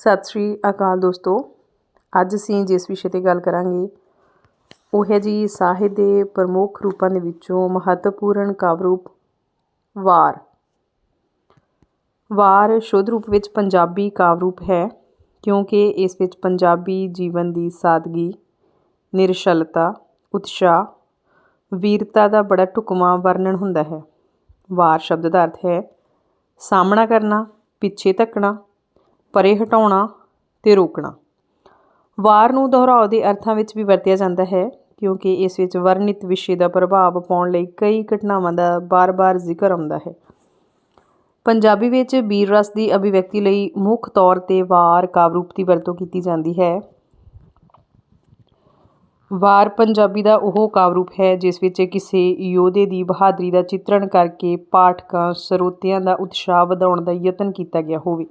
ਸਤਿ ਸ਼੍ਰੀ ਅਕਾਲ ਦੋਸਤੋ। ਅੱਜ ਅਸੀਂ ਜਿਸ ਵਿਸ਼ੇ ਤੇ ਗੱਲ ਕਰਾਂਗੇ, ਉਹ ਹੈ ਜੀ ਸਾਹਿਤ ਦੇ ਪ੍ਰਮੁੱਖ ਰੂਪਾਂ ਦੇ ਵਿੱਚੋਂ ਮਹੱਤਵਪੂਰਨ ਕਾਵਿ ਰੂਪ ਵਾਰ। ਵਾਰ ਸ਼ੁੱਧ ਰੂਪ ਵਿੱਚ ਪੰਜਾਬੀ ਕਾਵਿ ਰੂਪ ਹੈ, ਕਿਉਂਕਿ ਇਸ ਵਿੱਚ ਪੰਜਾਬੀ ਜੀਵਨ ਦੀ ਸਾਦਗੀ, ਨਿਰਸ਼ਲਤਾ, ਉਤਸ਼ਾਹ, ਵੀਰਤਾ ਦਾ ਬੜਾ ਢੁਕਵਾਂ ਵਰਣਨ ਹੁੰਦਾ ਹੈ। ਵਾਰ ਸ਼ਬਦ ਦਾ ਅਰਥ ਹੈ ਸਾਹਮਣਾ ਕਰਨਾ, ਪਿੱਛੇ ਧੱਕਣਾ ਪਰੇ ਹਟਾਉਣਾ ਤੇ ਰੋਕਣਾ। ਵਾਰ ਨੂੰ ਦੁਹਰਾਓ ਦੇ ਅਰਥਾਂ ਵਿੱਚ ਵੀ ਵਰਤਿਆ ਜਾਂਦਾ ਹੈ, ਕਿਉਂਕਿ ਇਸ ਵਿੱਚ ਵਰਣਿਤ ਵਿਸ਼ੇ ਦਾ ਪ੍ਰਭਾਵ ਪਾਉਣ ਲਈ ਕਈ ਘਟਨਾਵਾਂ ਦਾ ਬਾਰ-ਬਾਰ ਜ਼ਿਕਰ ਆਉਂਦਾ ਹੈ। ਪੰਜਾਬੀ ਵਿੱਚ ਵੀਰ ਰਸ ਦੀ ਅਭਿਵਿਅਕਤੀ ਲਈ ਮੁੱਖ ਤੌਰ ਤੇ ਵਾਰ ਕਾਵਿਰੂਪ ਦੀ ਵਰਤੋਂ ਕੀਤੀ ਜਾਂਦੀ ਹੈ। ਵਾਰ ਪੰਜਾਬੀ ਦਾ ਉਹ ਕਾਵਿਰੂਪ ਹੈ, ਜਿਸ ਵਿੱਚ ਕਿਸੇ ਯੋਧੇ ਦੀ ਬਹਾਦਰੀ ਦਾ ਚਿੱਤਰਣ ਕਰਕੇ ਪਾਠਕਾਂ, ਸਰੋਤਿਆਂ ਦਾ ਉਤਸ਼ਾਹ ਵਧਾਉਣ ਦਾ ਯਤਨ ਕੀਤਾ ਗਿਆ ਹੋਵੇ।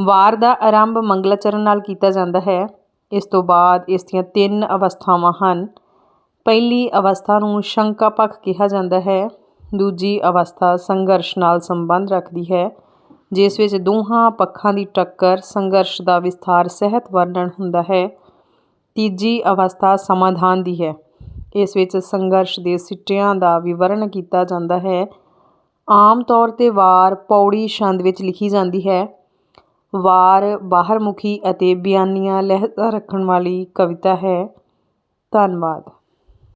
ਵਾਰ ਦਾ ਆਰੰਭ ਮੰਗਲਾਚਰਨ ਨਾਲ ਕੀਤਾ ਜਾਂਦਾ ਹੈ। ਇਸ ਤੋਂ ਬਾਅਦ ਇਸ ਦੀਆਂ ਤਿੰਨ ਅਵਸਥਾਵਾਂ ਹਨ। ਪਹਿਲੀ ਅਵਸਥਾ ਨੂੰ ਸ਼ੰਕਾ ਪੱਖ ਕਿਹਾ ਜਾਂਦਾ ਹੈ। ਦੂਜੀ ਅਵਸਥਾ ਸੰਘਰਸ਼ ਨਾਲ ਸੰਬੰਧ ਰੱਖਦੀ ਹੈ, ਜਿਸ ਵਿੱਚ ਦੋਹਾਂ ਪੱਖਾਂ ਦੀ ਟੱਕਰ ਸੰਘਰਸ਼ ਦਾ ਵਿਸਥਾਰ ਸਹਿਤ ਵਰਣਨ ਹੁੰਦਾ ਹੈ। ਤੀਜੀ ਅਵਸਥਾ ਸਮਾਧਾਨ ਦੀ ਹੈ। ਇਸ ਵਿੱਚ ਸੰਘਰਸ਼ ਦੇ ਸਿੱਟਿਆਂ ਦਾ ਵਿਵਰਣ ਕੀਤਾ ਜਾਂਦਾ ਹੈ। ਆਮ ਤੌਰ ਤੇ ਵਾਰ ਪੌੜੀ ਛੰਦ ਵਿੱਚ ਲਿਖੀ ਜਾਂਦੀ ਹੈ। ਵਾਰ ਬਾਹਰਮੁਖੀ ਅਤੇ ਬਿਆਨੀਆਂ ਲਹਿਜ਼ਾ ਰੱਖਣ ਵਾਲੀ ਕਵਿਤਾ ਹੈ। ਧੰਨਵਾਦ।